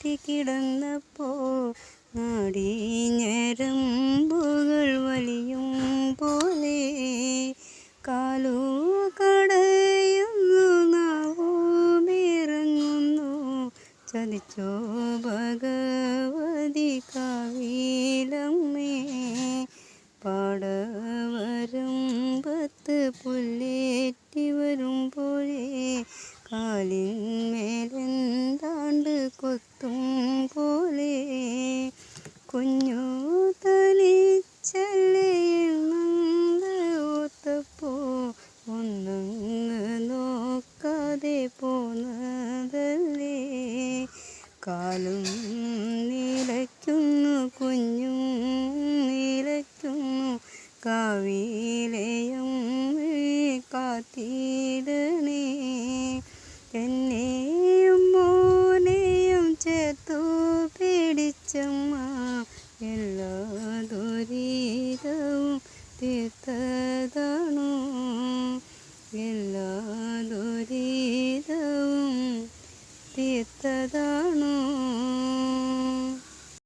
പറ്റിക്കിടന്നപ്പോ നാടിഞ്ഞരമ്പുകൾ വലിയും പോലെ കാലൂ കടയുന്നു നാവുമിറങ്ങുന്നു. ചതിച്ചോ ഭഗവതി കാവിലമ്മേ പാടവരും പത്ത് പുല്ലേറ്റി വരും പോലെ കാലിന്മേലെന്താണ്ട് കൊത്തും പോലെ കുഞ്ഞു തലിച്ചല്ലേ എണ്ണുന്നത് ഓർത്തപ്പോ ഒന്നങ്ങ് നോക്കാതെ പോന്നതല്ലേ. കാലും നിലയ്ക്കുന്നു കുഞ്ഞും നിലയ്ക്കുന്നു കാവിലെയും കാത്തിടണേ. എന്നെയും എല്ലാ ദുരിതവും തീർത്തതാണു. എല്ലാ ദുരിതവും തീർത്തതാ